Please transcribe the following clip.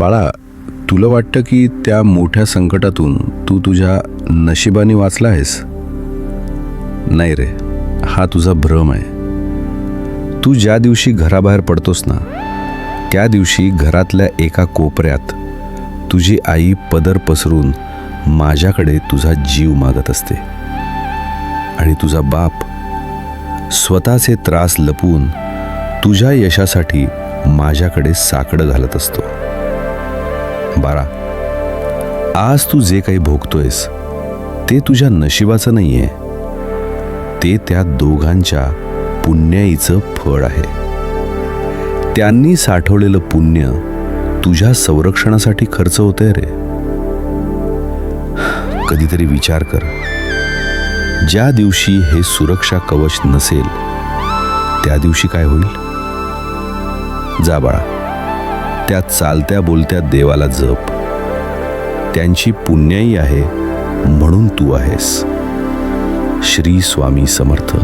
बाळा तुला वाटतं की त्या मोठ्या संकटातून तू तुझ्या नशिबाने वाचला आहेस? नाही रे हा तुझा भ्रम आहे. तू ज्या दिवशी घराबाहेर पडतोस ना त्या दिवशी घरातल्या एका कोपऱ्यात तुझी आई पदर पसरून माझ्याकडे तुझा जीव मागत असते. आणि तुझा बाप स्वतःचे त्रास लपवून तुझ्या यशासाठी माझ्याकडे साकडं घालत असतो. बारा आज तू जे काही भोगतोयस ते तुझ्या नशिबाचं नाही आहे ते त्या दोघांच्या पुण्याईचं फळ आहे. त्यांनी साठवलेलं पुण्य तुझ्या संरक्षणासाठी खर्च होतंय रे. कधीतरी विचार कर. ज्या दिवशी हे सुरक्षा कवच नसेल त्या दिवशी काय होईल? जा बाळा. त्या चालत्या बोलत्या देवाला जप. त्यांची पुण्याई आहे म्हणून तू आहेस. श्री स्वामी समर्थ.